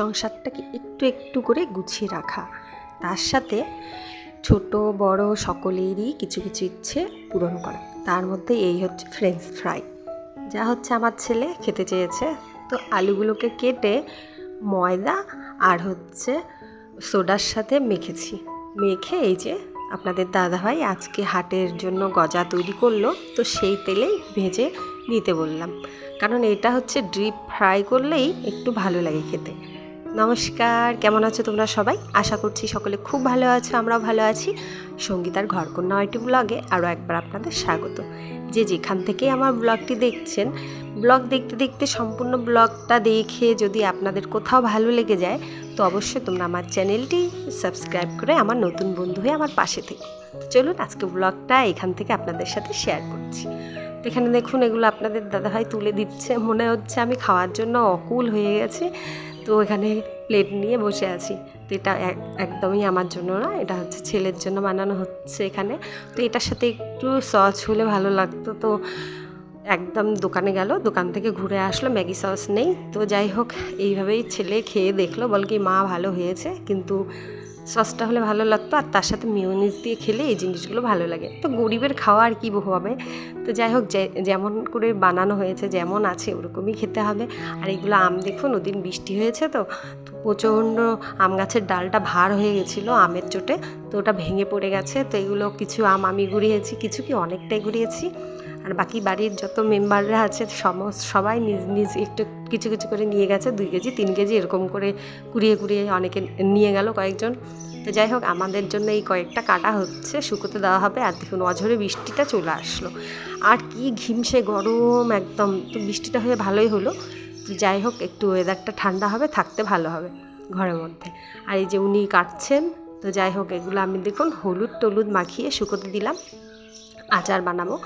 সংসারটাকে একটু একটু করে গুছিয়ে রাখা। তার সাথে ছোট, বড় সকলেরই কিছু কিছু ইচ্ছে পূরণ করা। তার মধ্যে এই হচ্ছে ফ্রেঞ্চ ফ্রাই যা হচ্ছে আমার ছেলে খেতে চেয়েছে। তো আলুগুলোকে কেটে ময়দা আর হচ্ছে সোডার সাথে মেখেছি। মেখে এই যে আপনাদের দাদাভাই আজকে হাটের জন্য গজা তৈরি করল। তো সেই তেলেই ভেজে নিতে বললাম। কারণ এটা হচ্ছে ডিপ ফ্রাই করলেই একটু ভালো লাগে খেতে। নমস্কার, কেমন আছো তোমরা সবাই? আশা করছি সকলে খুব ভালো আছো, আমরাও ভালো আছি। সঙ্গীতার ঘরকন্যা আইটি ব্লগে আরও একবার আপনাদের স্বাগত। যে যেখান থেকে আমার ব্লগটি দেখছেন, ব্লগ দেখতে দেখতে সম্পূর্ণ ব্লগটা দেখে যদি আপনাদের কোথাও ভালো লেগে যায়, তো অবশ্যই তোমরা আমার চ্যানেলটি সাবস্ক্রাইব করে আমার নতুন বন্ধু হয়ে আমার পাশে থেকে। চলুন আজকে ব্লগটা এখান থেকে আপনাদের সাথে শেয়ার করছি। এখানে দেখুন, এগুলো আপনাদের দাদাভাই তুলে দিচ্ছে। মনে হচ্ছে আমি খাওয়ার জন্য অকুল হয়ে গেছি। তো এখানে প্লেট নিয়ে বসে আছি। তো এটা এক- একদমই আমার জন্য না, এটা হচ্ছে ছেলের জন্য বানানো হচ্ছে এখানে। তো এটার সাথে একটু সস হলে ভালো লাগতো। তো একদম দোকানে গেল, দোকান থেকে ঘুরে আসলো, ম্যাগি সস নেই। তো যাই হোক, এইভাবেই ছেলে খেয়ে দেখল, বল কি মা ভালো হয়েছে। কিন্তু সসটা হলে ভালো লাগতো আর তার সাথে মিউনিস দিয়ে খেলে এই জিনিসগুলো ভালো লাগে। তো গরিবের খাওয়া আর কি হবে? তো যাই হোক যেমন করে বানানো হয়েছে, যেমন আছে, ওরকমই খেতে হবে। আর এগুলো আম দেখুন, ওদিন বৃষ্টি হয়েছে তো প্রচণ্ড আম গাছের ডালটা ভার হয়ে গেছিল আমের চোটে, তো ওটা ভেঙে পড়ে গেছে, তো এগুলো কিছু আম আমি গুড়িয়েছি, কিছু কি অনেকটাই গুড়িয়েছি। আর বাকি বাড়ির যত মেম্বাররা আছে সমস্ত সবাই নিজ নিজ একটু কিছু কিছু করে নিয়ে গেছে, দুই কেজি, তিন কেজি এরকম করে কুড়িয়ে কুড়িয়ে অনেকে নিয়ে গেল কয়েকজন। তো যাই হোক, আমাদের জন্য এই কয়েকটা কাটা হচ্ছে, শুকোতে দেওয়া হবে, আর দেখুন অঝরে বৃষ্টিটা চলে আসলো। আর কি ঘিমসে গরম, একদম, তো বৃষ্টিটা হয়ে ভালোই হলো। যাই হোক, একটু ওয়েদারটা ঠান্ডা হবে, থাকতে ভালো হবে ঘরের মধ্যে। আর এই যে উনি কাটছেন, তো যাই হোক, এগুলো আমি দেখুন হলুদ টলুদ মাখিয়ে শুকোতে দিলাম, আচার বানাবো।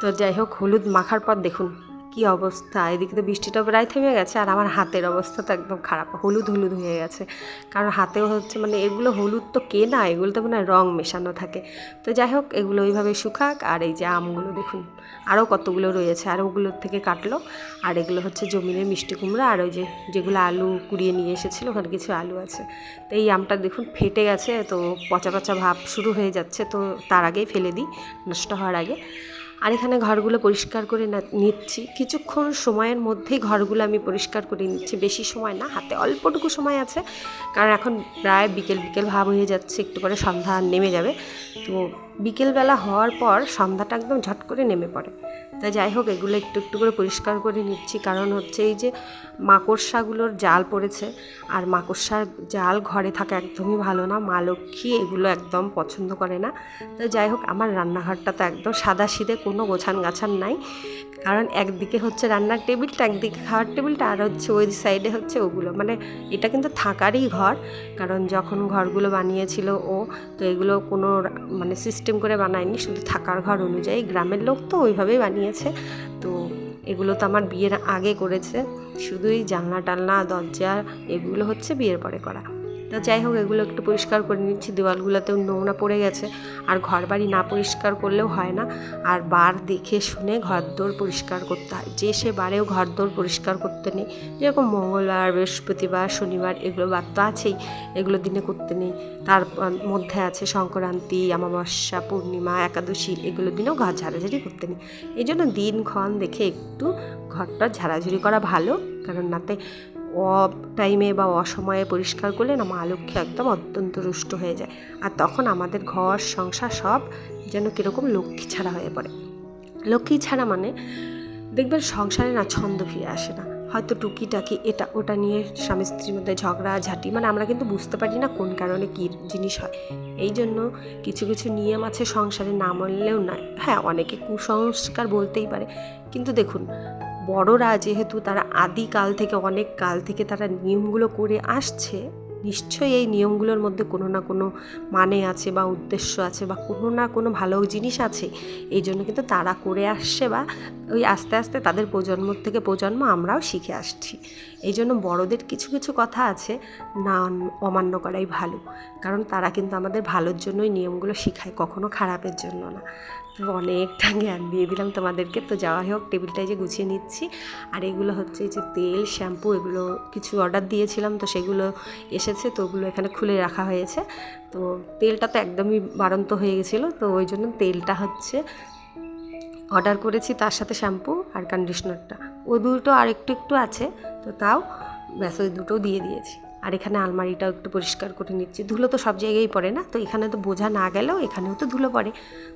তো যাই হোক, হলুদ মাখার পর দেখুন কি অবস্থা? এদিকে তো বৃষ্টিটা প্রায় থেমে গেছে আর আমার হাতের অবস্থা তো একদম খারাপ। হলুদ হলুদ হয়ে গেছে। কারণ হাতেও হচ্ছে মানে এগুলো হলুদ তো কে না? এগুলো তো মানে রং মেশানো থাকে। তো যাই হোক, এগুলো ওইভাবে শুকাক আর এই যে আমগুলো দেখুন, আরও কতগুলো রয়েছে। আর ওগুলোর থেকে কাটলো। আর এগুলো হচ্ছে জমিনের মিষ্টি কুমড়া আর ওই যে যেগুলো আলু কুড়িয়ে নিয়ে এসেছিল, ওখানে কিছু আলু আছে। তো এই আমটা দেখুন ফেটে গেছে, তো পচা পচা ভাব শুরু হয়ে যাচ্ছে। তো তার আগেই ফেলে দিই, নষ্ট হওয়ার আগে। আর এখানে ঘরগুলো পরিষ্কার করে নিচ্ছি। কিছুক্ষণ সময়ের মধ্যেই ঘরগুলো আমি পরিষ্কার করে নিচ্ছি। বেশি সময় না, হাতে অল্পটুকু সময় আছে। কারণ এখন প্রায় বিকেল বিকেল ভাব হয়ে যাচ্ছে, একটু পরে সন্ধ্যা নেমে যাবে। তো বিকেলবেলা হওয়ার পর সন্ধ্যাটা একদম ঝট করে নেমে পড়ে। তাই যাই হোক, এগুলো একটু একটু করে পরিষ্কার করে নিচ্ছি। কারণ হচ্ছে এই যে মাকড়সাগুলোর জাল পড়েছে, আর মাকড়সার জাল ঘরে থাকা একদমই ভালো না। মা লক্ষ্মী এগুলো একদম পছন্দ করে না। তো যাই হোক, আমার রান্নাঘরটা তো একদম সাদা সিদে, কোনো গোছান গাছান নাই। কারণ একদিকে হচ্ছে রান্নার টেবিলটা, একদিকে খাওয়ার টেবিলটা, আর হচ্ছে ওই সাইডে হচ্ছে ওগুলো। মানে এটা কিন্তু থাকারই ঘর, কারণ যখন ঘরগুলো বানিয়েছিল ও, তো এগুলো কোনো মানে সিস্টেম করে বানায়নি, শুধু থাকার ঘর অনুযায়ী। গ্রামের লোক তো ওইভাবেই বানিয়েছে। তো এগুলো তো আমার বিয়ের আগে করেছে। শুধুই জানলা টালনা দরজা, এগুলো হচ্ছে বিয়ের পরে করা। তো যাই হোক, এগুলো একটু পরিষ্কার করে নিচ্ছি। দেওয়ালগুলোতেও নোংরা পড়ে গেছে। আর ঘর বাড়ি না পরিষ্কার করলেও হয় না। আর বার দেখে শুনে ঘরদোর পরিষ্কার করতে হয়। যে সে বারেও ঘরদোর পরিষ্কার করতে নেই, যেরকম মঙ্গলবার, বৃহস্পতিবার, শনিবার, এগুলো বার তো আছেই। এগুলো দিনে করতে নেই। তার মধ্যে আছে সংক্রান্তি, অমাবস্যা, পূর্ণিমা, একাদশী, এগুলো দিনেও ঘর ঝাড়াঝাড়ি করতে নেই। এই জন্য দিনক্ষণ দেখে একটু ঘরটা ঝাড়াঝুড়ি করা ভালো। কারণ নাতে টাইমে বা অসময়ে পরিষ্কার করলে না মা লক্ষ্মী একদম অত্যন্ত রুষ্ট হয়ে যায়। আর তখন আমাদের ঘর, সংসার সব যেন কীরকম লক্ষ্মী ছাড়া হয়ে পড়ে। লক্ষ্মী ছাড়া মানে দেখবেন সংসারে না ছন্দ ফিরে আসে না। হয়তো টুকিটাকি এটা ওটা নিয়ে স্বামী স্ত্রীর মধ্যে ঝগড়া, ঝাঁটি মানে আমরা কিন্তু বুঝতে পারি না কোন কারণে কী জিনিস হয়। এই জন্য কিছু কিছু নিয়ম আছে সংসারে না মানলেও না হ্যাঁ অনেকে কুসংস্কার বলতেই পারে। কিন্তু দেখুন বড়রা যেহেতু তারা আদিকাল থেকে অনেক কাল থেকে তারা নিয়মগুলো করে আসছে নিশ্চয়ই এই নিয়মগুলোর মধ্যে কোনো না কোনো মানে আছে বা উদ্দেশ্য আছে বা কোনো না কোনো ভালো জিনিস আছে, এই জন্য কিন্তু তারা করে আসছে বা ওই আস্তে আস্তে তাদের প্রজন্ম থেকে প্রজন্ম আমরাও শিখে আসছি। এই জন্য বড়দের কিছু কিছু কথা আছে, না অমান্য করাই ভালো। কারণ তারা কিন্তু আমাদের ভালোর জন্যই নিয়মগুলো শেখায়, কখনো খারাপের জন্য না। তো অনেকটা জ্ঞান দিয়ে দিলাম তোমাদেরকে। তো যাওয়াই হোক টেবিলটাই যে গুছিয়ে নিচ্ছি। আর এগুলো হচ্ছে যে তেল, শ্যাম্পু, এগুলো কিছু অর্ডার দিয়েছিলাম, তো সেগুলো এসেছে, তো ওগুলো এখানে খুলে রাখা হয়েছে। তো তেলটা তো একদমই বাড়ন্ত হয়ে গেছিল, তো ওই জন্য তেলটা হচ্ছে অর্ডার করেছি তার সাথে শ্যাম্পু আর কন্ডিশনারটা ও দুটো আর একটু একটু আছে, তো তাও ব্যাস ওই দুটো দিয়ে দিয়েছি। আর এখানে আলমারিটাও একটু পরিষ্কার করে নিচ্ছি। ধুলো তো সব জায়গায় পড়ে না, তো এখানে তো বোঝা না গেলেও এখানেও তো ধুলো পড়ে।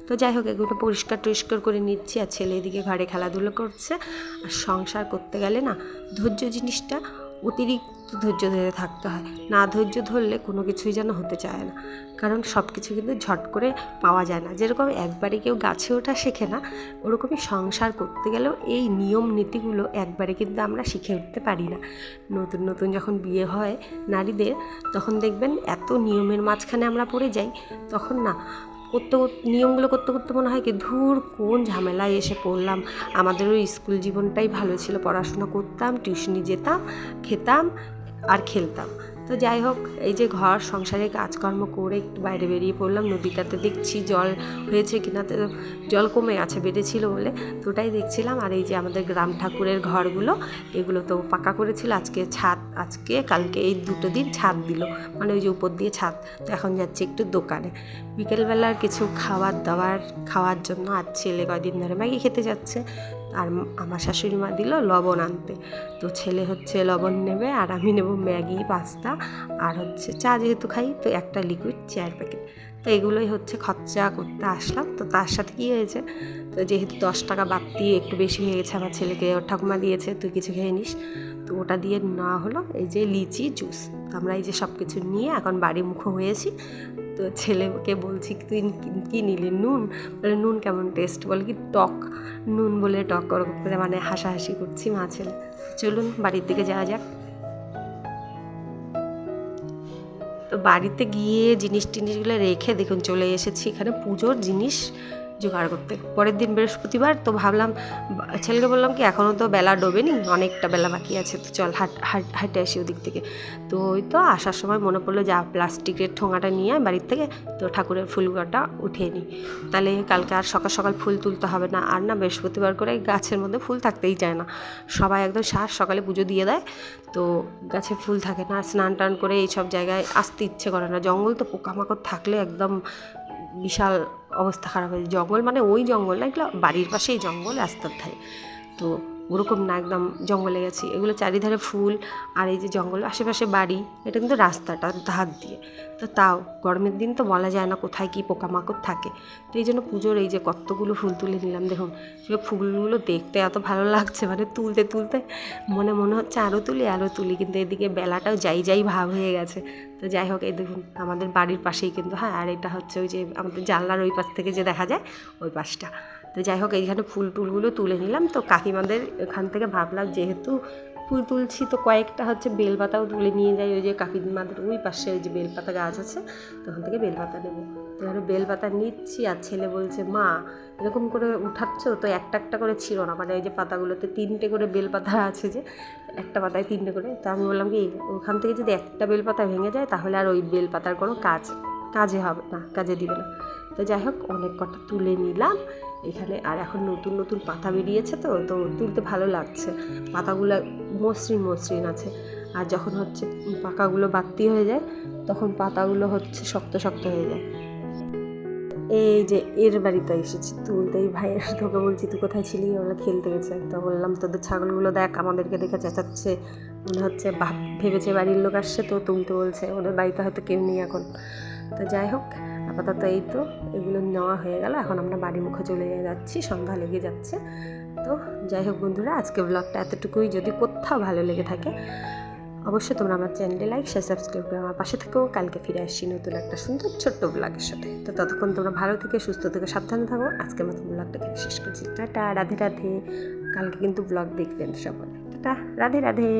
তো যাই হোক, এগুলো পরিষ্কার টরিষ্কার করে নিচ্ছি, আর ছেলে এদিকে ঘরে খেলাধুলো করছে। আর সংসার করতে গেলে না ধৈর্য জিনিসটা অতিরিক্ত ধৈর্য ধরে থাকতে হয়। না ধৈর্য ধরলে কোনো কিছুই যেন হতে চায় না। কারণ সব কিছু কিন্তু ঝট করে পাওয়া যায় না। যেরকম একবারে কেউ গাছে ওঠা শেখে না, ওরকমই সংসার করতে গেলেও এই নিয়ম নীতিগুলো একবারে কিন্তু আমরা শিখে উঠতে পারি না। নতুন নতুন যখন বিয়ে হয় নারীদের, তখন দেখবেন এত নিয়মের মাঝখানে আমরা পড়ে যাই, তখন না করতে নিয়মগুলো করতে করতে মনে হয় কি, ধুর কোন ঝামেলায় এসে পড়লাম। আমাদেরও স্কুল জীবনটাই ভালো ছিল, পড়াশোনা করতাম, টিউশনি যেতাম, খেতাম আর খেলতাম। তো যাই হোক, এই যে ঘর, সংসারে কাজকর্ম করে একটু বাইরে বেরিয়ে পড়লাম। নদীটাতে দেখছি জল হয়েছে কিনা জল কমে আছে, বেড়েছিল বলে। তো ওটাই দেখছিলাম। আর এই যে আমাদের গ্রাম ঠাকুরের ঘরগুলো, এগুলো তো পাকা করেছিল। আজকে ছাদ, আজকে, কালকে এই দুটো দিন ছাদ দিল। মানে ওই যে উপর দিয়ে ছাদ। তো এখন যাচ্ছে একটু দোকানে। বিকেলবেলার কিছু খাবার দাবার খাওয়ার জন্য আর ছেলে কয়দিন ধরে ম্যাগি খেতে যাচ্ছে। আর আমার শাশুড়ি মা দিল লবণ আনতে। তো ছেলে হচ্ছে লবণ নেবে আর আমি নেব ম্যাগি, পাস্তা আর হচ্ছে চা যেহেতু খাই, তো একটা লিকুইড চায়ের প্যাকেট। তো এগুলোই হচ্ছে খরচা করতে আসলাম। তো তার সাথে কী হয়েছে? তো যেহেতু দশ টাকা বাড়তি, একটু বেশি হয়ে গেছে, আমার ছেলেকে ওর ঠাকুমা দিয়েছে, তুই কিছু খেয়ে নিস। তো ওটা দিয়ে নেওয়া হলো এই যে লিচি, জুস। আমরা এই যে সব কিছু নিয়ে এখন বাড়ি মুখো হয়েছি। তো ছেলেকে বলছি, তুই কী নিলি? নুন? বলে, নুন কেমন টেস্ট বলে, কি টক। নুন বলে টক, ওরকম করে মানে হাসাহাসি করছি মা ছেলে। চলুন বাড়ির দিকে যাওয়া যাক। তো বাড়িতে গিয়ে জিনিস টিনিসগুলো রেখে দেখুন, চলে এসেছি এখানে পুজোর জিনিস। জোগাড় করতে। পরের দিন বৃহস্পতিবার তো ভাবলাম, ছেলেকে বললাম কি এখনও তো বেলা ডোবেনি, অনেকটা বেলা বাকি আছে, তো চল হাট হাট, হাঁটে আসি ওদিক থেকে। তো ওই তো আসার সময় মনে পড়ল, যা প্লাস্টিকের ঠোঙাটা নিয়ে বাড়ির থেকে, তো ঠাকুরের ফুলগাটা উঠিয়ে নিই। তাহলে কালকে আর সকাল সকাল ফুল তুলতে হবে না, আর না বৃহস্পতিবার করে গাছের মধ্যে ফুল থাকতেই চায় না। সবাই একদম সার সকালে পুজো দিয়ে দেয়, তো গাছে ফুল থাকে না, স্নান টান করে এইসব জায়গায় আসতে ইচ্ছে করে না। জঙ্গল তো পোকামাকড় থাকলে একদম বিশাল অবস্থা খারাপ হয়ে জঙ্গল মানে ওই জঙ্গল না, এগুলো বাড়ির পাশেই জঙ্গল, রাস্তার ধারে। তো ওরকম না, একদম জঙ্গলে গেছি। এগুলো চারিধারে ফুল আর এই যে জঙ্গল, আশেপাশে বাড়ি, এটা কিন্তু রাস্তাটা ধার দিয়ে। তো তাও, গরমের দিন তো বলা যায় না কোথায় কী পোকামাকড় থাকে। তো এই জন্য পুজোর এই যে কতগুলো ফুল তুলে নিলাম, দেখুন সে ফুলগুলো দেখতে এত ভালো লাগছে মানে তুলতে তুলতে মনে মনে হচ্ছে আরও তুলি আরও তুলি, কিন্তু এদিকে বেলাটাও যাই যাই ভাব হয়ে গেছে। তো যাই হোক, এই দেখুন, আমাদের বাড়ির পাশেই কিন্তু হ্যাঁ আর এটা হচ্ছে ওই যে আমাদের জানলার ওই পাশ থেকে যে দেখা যায়, ওই পাশটা। তো যাই হোক, এইখানে ফুল টুলগুলো তুলে নিলাম। তো কাকিমাদের এখান থেকে ভাবলাম, যেহেতু ফুল তুলছি, তো কয়েকটা হচ্ছে বেলপাতাও তুলে নিয়ে যাই। ওই যে কাকিমাদের ওই পাশে ওই যে বেলপাতা গাছ আছে, তখন থেকে বেলপাতা নেব। তো এখানে বেলপাতা নিচ্ছি আর ছেলে বলছে, মা, এরকম করে উঠাচ্ছ? তো একটা একটা করে ছিল না। মানে ওই যে পাতাগুলোতে তিনটে করে বেলপাতা আছে যে, একটা পাতায় তিনটে করে। তো আমি বললাম কি, ওখান থেকে যদি একটা বেলপাতা ভেঙে যায়, তাহলে আর ওই বেলপাতার কোনো কাজ, কাজে হবে না, কাজে দিবে না। তো যাই হোক, অনেক কটা তুলে নিলাম। এখানে আর এখন নতুন নতুন পাতা বেরিয়েছে তো তো তুলতে ভালো লাগছে। পাতাগুলো মসৃণ মসৃণ আছে। আর যখন হচ্ছে পাকাগুলো বাড়তি হয়ে যায়, তখন পাতাগুলো হচ্ছে শক্ত শক্ত হয়ে যায়। এই যে এর বাড়িতে এসেছি তুলতেই ভাইয়ের তোকে বলছি, তুই কোথায় ছিলি? ওরা খেলতে গেছে। তো বললাম, তোদের ছাগলগুলো দেখ, আমাদেরকে দেখে চেঁচাচ্ছে। মনে হচ্ছে ভাব, ভেবেছে বাড়ির লোক আসছে তো, তুলতে বলছে। ওদের বাড়িতে হয়তো কেউ নেই এখন। তো যাই হোক আপাতত এই তো, এগুলো নেওয়া হয়ে গেল। এখন আমরা বাড়ি মুখে চলে যাচ্ছি, সন্ধ্যা লেগে যাচ্ছে। তো যাই হোক বন্ধুরা, আজকে ব্লগটা এতটুকুই। যদি কোথাও ভালো লেগে থাকে, অবশ্যই তোমরা আমার চ্যানেলে লাইক শেয়ার সাবস্ক্রাইব করে আমার পাশে থেকেও কালকে ফিরে আসছি নতুন একটা সুন্দর ছোট্ট ব্লগের সাথে। তো ততক্ষণ তোমরা ভালো থেকে, সুস্থ থেকে, সাবধানে থাকো। আজকে মতো ব্লগটা এখানে শেষ করছি। টাটা, রাধে রাধে। কালকে কিন্তু ব্লগ দেখবেন সবাই টাটা, রাধে রাধে।